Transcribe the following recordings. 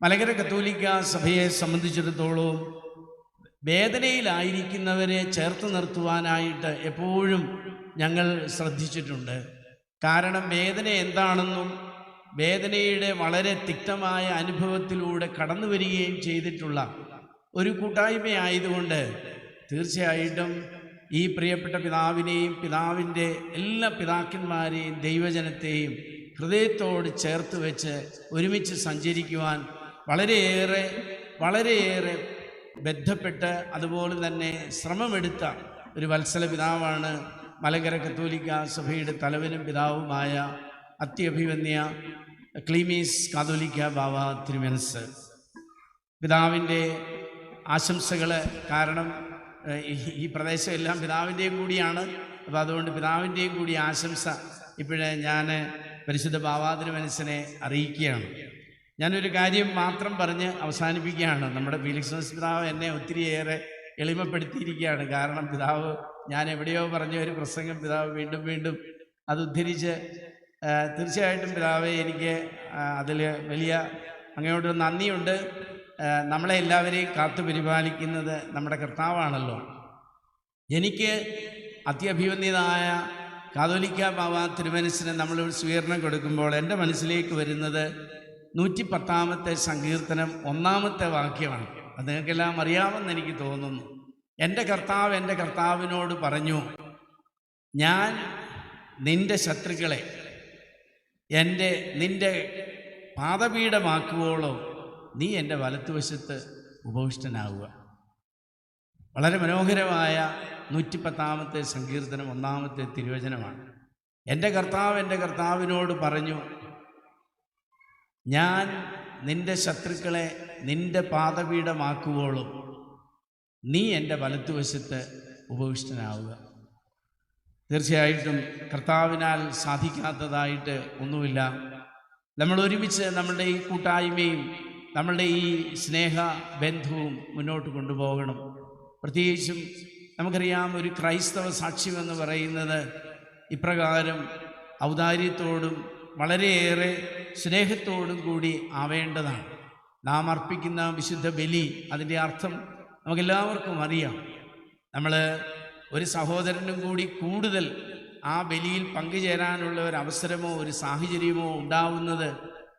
മലകര കത്തോലിക്ക സഭയെ സംബന്ധിച്ചിടത്തോളം വേദനയിലായിരിക്കുന്നവരെ ചേർത്ത് നിർത്തുവാനായിട്ട് എപ്പോഴും ഞങ്ങൾ ശ്രദ്ധിച്ചിട്ടുണ്ട്. കാരണം വേദന എന്താണെന്നും വേദനയുടെ വളരെ തിക്തമായ അനുഭവത്തിലൂടെ കടന്നു വരികയും ചെയ്തിട്ടുള്ള ഒരു കൂട്ടായ്മയായതുകൊണ്ട് തീർച്ചയായിട്ടും ഈ പ്രിയപ്പെട്ട പിതാവിനെയും പിതാവിന്റെ എല്ലാ പിതാക്കന്മാരെയും ദൈവജനത്തെയും ഹൃദയത്തോട് ചേർത്ത് വെച്ച് ഒരുമിച്ച് സഞ്ചരിക്കുവാൻ വളരെയേറെ വളരെയേറെ ബന്ധപ്പെട്ട് അതുപോലെ തന്നെ ശ്രമമെടുത്ത ഒരു വത്സല പിതാവാണ് മലങ്കര കത്തോലിക്ക സഭയുടെ തലവനും പിതാവുമായ അത്യഭിവന്യ ക്ലീമീസ് കാതോലിക്ക ബാബ തിരുമനസ്. പിതാവിന്റെ ആശംസകൾ കാരണം ഈ- പ്രദേശമെല്ലാം പിതാവിന്റെയും കൂടിയാണ്. അപ്പോൾ അതുകൊണ്ട് പിതാവിന്റെയും കൂടി ആശംസ ഇപ്പോഴേ ഞാൻ പരിശുദ്ധ ബാവാതിരി മനസ്സിനെ അറിയിക്കുകയാണ്. ഞാനൊരു കാര്യം മാത്രം പറഞ്ഞ് അവസാനിപ്പിക്കുകയാണ്. നമ്മുടെ ഫീലിക്സ് പിതാവ് എന്നെ ഒത്തിരിയേറെ എളിമപ്പെടുത്തിയിരിക്കുകയാണ്. കാരണം പിതാവ് ഞാൻ എവിടെയോ പറഞ്ഞ ഒരു പ്രസംഗം പിതാവ് വീണ്ടും വീണ്ടും അത് ഉദ്ധരിച്ച് തീർച്ചയായിട്ടും പിതാവെ എനിക്ക് അതിൽ വലിയ അങ്ങയോട്ട് നന്ദിയുണ്ട്. നമ്മളെ എല്ലാവരെയും കാത്തു പരിപാലിക്കുന്നത് നമ്മുടെ കർത്താവാണല്ലോ. എനിക്ക് അത്യഭിവന്യതായ കാതോലിക്ക ബാബ തിരുമനസിന് നമ്മൾ സ്വീകരണം കൊടുക്കുമ്പോൾ എന്റെ മനസ്സിലേക്ക് വരുന്നത് നൂറ്റി പത്താമത്തെ സങ്കീർത്തനം ഒന്നാമത്തെ വാക്യമാണ്. അത് നിങ്ങൾക്കെല്ലാം അറിയാമെന്ന് എനിക്ക് തോന്നുന്നു. എന്റെ കർത്താവ് എന്റെ കർത്താവിനോട് പറഞ്ഞു ഞാൻ നിന്റെ ശത്രുക്കളെ എന്റെ നിന്റെ പാദപീഠമാക്കുവോളം നീ എന്റെ വലത്തുവശത്ത് ഉപവിഷ്ടനാവുക. വളരെ മനോഹരമായ നൂറ്റിപ്പത്താമത്തെ സങ്കീർത്തനം ഒന്നാമത്തെ തിരുവചനമാണ്. എന്റെ കർത്താവ് എന്റെ കർത്താവിനോട് പറഞ്ഞു ഞാൻ നിന്റെ ശത്രുക്കളെ നിന്റെ പാദപീഠമാക്കുവോളും നീ എന്റെ വലത്തുവശത്ത് ഉപവിഷ്ടനാവുക. തീർച്ചയായിട്ടും കർത്താവിനാൽ സാധിക്കാത്തതായിട്ട് ഒന്നുമില്ല. നമ്മൾ ഒരുമിച്ച് നമ്മളുടെ ഈ കൂട്ടായ്മയും നമ്മളുടെ ഈ സ്നേഹ ബന്ധവും മുന്നോട്ട് കൊണ്ടുപോകണം. പ്രത്യേകിച്ചും നമുക്കറിയാം ഒരു ക്രൈസ്തവ സാക്ഷ്യമെന്ന് പറയുന്നത് ഇപ്രകാരം ഔദാര്യത്തോടും വളരെയേറെ സ്നേഹത്തോടും കൂടി ആവേണ്ടതാണ്. നാം അർപ്പിക്കുന്ന വിശുദ്ധ ബലി അതിന്റെ അർത്ഥം നമുക്കെല്ലാവർക്കും അറിയാം. നമ്മൾ ഒരു സഹോദരനും കൂടി കൂടുതൽ ആ ബലിയിൽ പങ്കുചേരാനുള്ള ഒരു അവസരമോ ഒരു സാഹചര്യമോ ഉണ്ടാവുന്നത്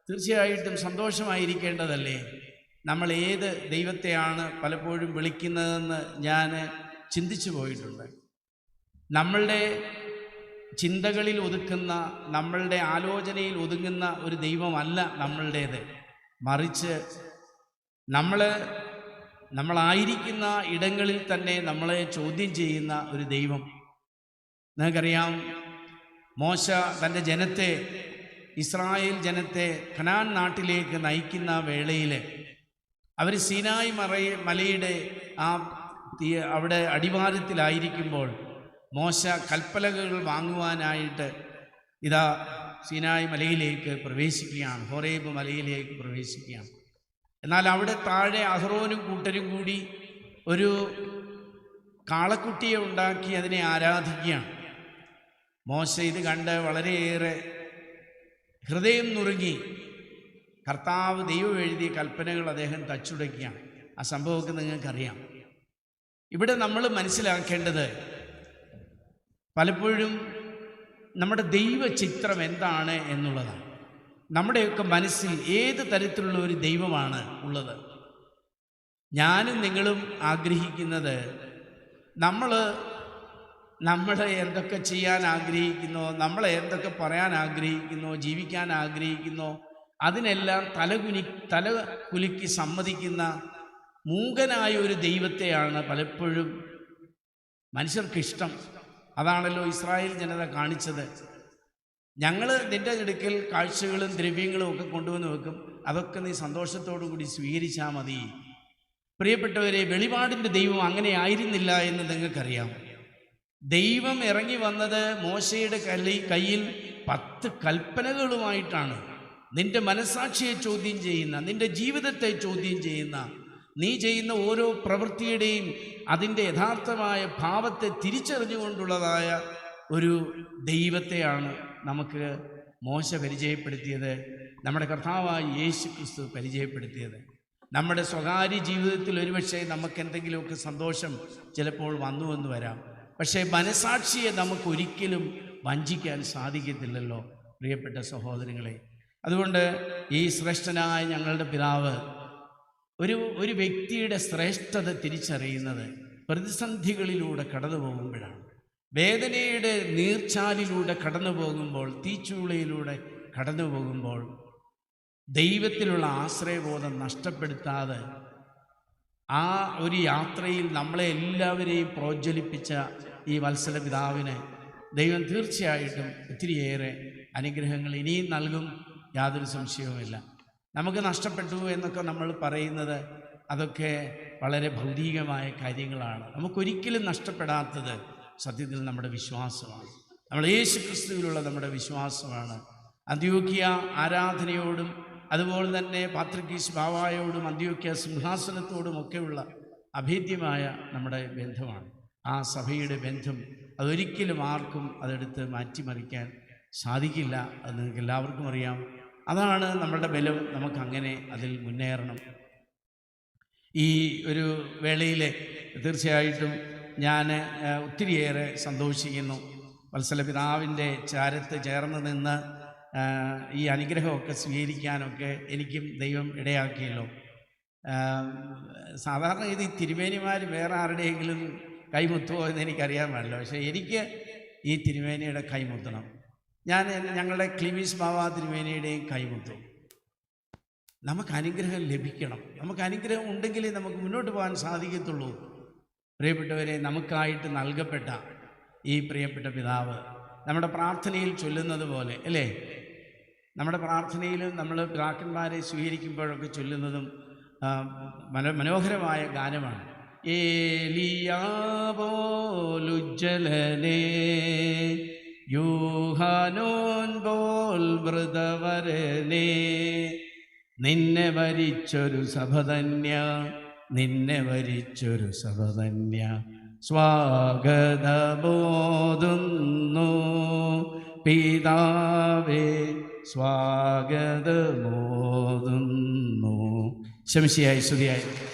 തീർച്ചയായിട്ടും സന്തോഷമായിരിക്കേണ്ടതല്ലേ? നമ്മൾ ഏത് ദൈവത്തെയാണ് പലപ്പോഴും വിളിക്കുന്നതെന്ന് ഞാൻ ചിന്തിച്ചു പോയിട്ടുണ്ട്. നമ്മളുടെ ചിന്തകളിൽ ഒതുക്കുന്ന നമ്മളുടെ ആലോചനയിൽ ഒതുങ്ങുന്ന ഒരു ദൈവമല്ല നമ്മളുടേത്. മറിച്ച് നമ്മൾ നമ്മളായിരിക്കുന്ന ഇടങ്ങളിൽ തന്നെ നമ്മളെ ചോദ്യം ചെയ്യുന്ന ഒരു ദൈവം. നിങ്ങൾക്കറിയാം മോശ തന്റെ ജനത്തെ ഇസ്രായേൽ ജനത്തെ ഖനാൻ നാട്ടിലേക്ക് നയിക്കുന്ന വേളയിൽ അവർ സീനായി മറ മലയുടെ ആ അവിടെ അടിവാരത്തിലായിരിക്കുമ്പോൾ മോശ കൽപ്പലകൾ വാങ്ങുവാനായിട്ട് ഇതാ സീനായ് മലയിലേക്ക് പ്രവേശിക്കുകയാണ് ഹോറേബ് മലയിലേക്ക് പ്രവേശിക്കുകയാണ്. എന്നാൽ അവിടെ താഴെ അഹ്റോനും കൂട്ടരും കൂടി ഒരു കാളക്കുട്ടിയെ ഉണ്ടാക്കി അതിനെ ആരാധിക്കുകയാണ്. മോശ ഇത് കണ്ട് വളരെയേറെ ഹൃദയം നുറുങ്ങി. കർത്താവ് ദൈവം എഴുതിയ കൽപ്പനകൾ അദ്ദേഹം തച്ചുടയ്ക്കുകയാണ് ആ സംഭവമൊക്കെ നിങ്ങൾക്കറിയാം. ഇവിടെ നമ്മൾ മനസ്സിലാക്കേണ്ടത് പലപ്പോഴും നമ്മുടെ ദൈവ ചിത്രം എന്താണ് എന്നുള്ളതാണ്. നമ്മുടെയൊക്കെ മനസ്സിൽ ഏത് തരത്തിലുള്ള ഒരു ദൈവമാണ് ഉള്ളത്? ഞാനും നിങ്ങളും ആഗ്രഹിക്കുന്നത് നമ്മൾ നമ്മളെ എന്തൊക്കെ ചെയ്യാൻ ആഗ്രഹിക്കുന്നോ നമ്മളെ എന്തൊക്കെ പറയാൻ ആഗ്രഹിക്കുന്നോ ജീവിക്കാൻ ആഗ്രഹിക്കുന്നോ അതിനെല്ലാം തലകുനി തല കുലുക്കി സമ്മതിക്കുന്ന മൂകനായ ഒരു ദൈവത്തെയാണ് പലപ്പോഴും മനുഷ്യർക്ക് ഇഷ്ടം അതാണല്ലോ ഇസ്രായേൽ ജനത കാണിച്ചത്. ഞങ്ങൾ നിന്റെ അടുക്കൽ കാഴ്ചകളും ദ്രവ്യങ്ങളും ഒക്കെ കൊണ്ടുവന്ന് വെക്കും. അതൊക്കെ നീ സന്തോഷത്തോടു കൂടി സ്വീകരിച്ചാൽ മതി. പ്രിയപ്പെട്ടവരെ വെളിപാടിന്റെ ദൈവം അങ്ങനെ ആയിരുന്നില്ല എന്ന് നിങ്ങൾക്കറിയാം. ദൈവം ഇറങ്ങി വന്നത് മോശയുടെ കല്ലി കയ്യിൽ പത്ത് കൽപ്പനകളുമായിട്ടാണ്. നിന്റെ മനസാക്ഷിയെ ചോദ്യം ചെയ്യുന്ന നിന്റെ ജീവിതത്തെ ചോദ്യം ചെയ്യുന്ന നീ ചെയ്യുന്ന ഓരോ പ്രവൃത്തിയുടെയും അതിന്റെ യഥാർത്ഥമായ ഭാവത്തെ തിരിച്ചറിഞ്ഞുകൊണ്ടുള്ളതായ ഒരു ദൈവത്തെയാണ് നമുക്ക് മോശ പരിചയപ്പെടുത്തിയത് നമ്മുടെ കർത്താവായ യേശു ക്രിസ്തു പരിചയപ്പെടുത്തിയത്. നമ്മുടെ സ്വകാര്യ ജീവിതത്തിൽ ഒരുപക്ഷെ നമുക്ക് എന്തെങ്കിലുമൊക്കെ സന്തോഷം ചിലപ്പോൾ വന്നു എന്ന് വരാം. പക്ഷേ മനസാക്ഷിയെ നമുക്ക് ഒരിക്കലും വഞ്ചിക്കാൻ സാധിക്കത്തില്ലല്ലോ പ്രിയപ്പെട്ട സഹോദരങ്ങളെ. അതുകൊണ്ട് ഈ ശ്രേഷ്ഠനായ ഞങ്ങളുടെ പിതാവ് ഒരു ഒരു വ്യക്തിയുടെ ശ്രേഷ്ഠത തിരിച്ചറിയുന്നത് പ്രതിസന്ധികളിലൂടെ കടന്നു പോകുമ്പോഴാണ്. വേദനയുടെ നീർച്ചാലിലൂടെ കടന്നു പോകുമ്പോൾ തീച്ചൂളയിലൂടെ കടന്നു പോകുമ്പോൾ ദൈവത്തിലുള്ള ആശ്രയബോധം നഷ്ടപ്പെടുത്താതെ ആ ഒരു യാത്രയിൽ നമ്മളെ എല്ലാവരെയും പ്രോജ്വലിപ്പിച്ച ഈ വത്സല പിതാവിനെ ദൈവം തീർച്ചയായിട്ടും ഒത്തിരിയേറെ അനുഗ്രഹങ്ങൾ ഇനിയും നൽകും. യാതൊരു സംശയവുമില്ല. നമുക്ക് നഷ്ടപ്പെട്ടു എന്നൊക്കെ നമ്മൾ പറയുന്നത് അതൊക്കെ വളരെ ഭൗതികമായ കാര്യങ്ങളാണ്. നമുക്കൊരിക്കലും നഷ്ടപ്പെടാത്തത് സത്യത്തിൽ നമ്മുടെ വിശ്വാസമാണ്. നമ്മൾ യേശു ക്രിസ്തുവിലുള്ള നമ്മുടെ വിശ്വാസമാണ്. അന്ത്യോക്യ ആരാധനയോടും അതുപോലെ തന്നെ പാത്രികീസ് ബാവായോടും അന്ത്യോക്യ സിംഹാസനത്തോടും ഒക്കെയുള്ള അഭേദ്യമായ നമ്മുടെ ബന്ധമാണ്. ആ സഭയുടെ ബന്ധം അതൊരിക്കലും ആർക്കും അതെടുത്ത് മാറ്റിമറിക്കാൻ സാധിക്കില്ല അത് നിങ്ങൾക്ക് എല്ലാവർക്കും അറിയാം. അതാണ് നമ്മളുടെ ബലം. നമുക്കങ്ങനെ അതിൽ മുന്നേറണം. ഈ ഒരു വേളയിൽ തീർച്ചയായിട്ടും ഞാൻ ഒത്തിരിയേറെ സന്തോഷിക്കുന്നു. വത്സല പിതാവിന്റെ ചാരത്ത് ചേർന്ന് നിന്ന് ഈ അനുഗ്രഹമൊക്കെ സ്വീകരിക്കാനൊക്കെ എനിക്കും ദൈവം ഇടയാക്കിയല്ലോ. സാധാരണ ഇത് തിരുമേനിമാർ വേറെ ആരുടെയെങ്കിലും കൈമുത്തുമോ എന്ന് എനിക്കറിയാൻ പാടില്ല. പക്ഷേ എനിക്ക് ഈ തിരുമേനിയുടെ കൈമുത്തണം. ഞാൻ ഞങ്ങളുടെ ക്ലിമീസ് ബാബ തിരുമേനയുടെയും കൈമുത്തും നമുക്ക് അനുഗ്രഹം ലഭിക്കണം. നമുക്ക് അനുഗ്രഹം ഉണ്ടെങ്കിലേ നമുക്ക് മുന്നോട്ട് പോകാൻ സാധിക്കത്തുള്ളൂ. പ്രിയപ്പെട്ടവരെ നമുക്കായിട്ട് നൽകപ്പെട്ട ഈ പ്രിയപ്പെട്ട പിതാവ് നമ്മുടെ പ്രാർത്ഥനയിൽ ചൊല്ലുന്നത് പോലെ അല്ലേ? നമ്മുടെ പ്രാർത്ഥനയിലും നമ്മൾ പിതാക്കന്മാരെ സ്വീകരിക്കുമ്പോഴൊക്കെ ചൊല്ലുന്നതും മനോ മനോഹരമായ ഗാനമാണ്. ഏലിയാപോലുജ്ജലനേ യൂഹാനോൻ പോൽ നീ. നിന്നെ വരിച്ചൊരു സഭതന്യ നിന്നെ വരിച്ചൊരു സഭതന്യ. സ്വാഗതബോധുന്നു പിതാവേ സ്വാഗതബോധുന്നു ശംശിയായി സ്തുതിയായി.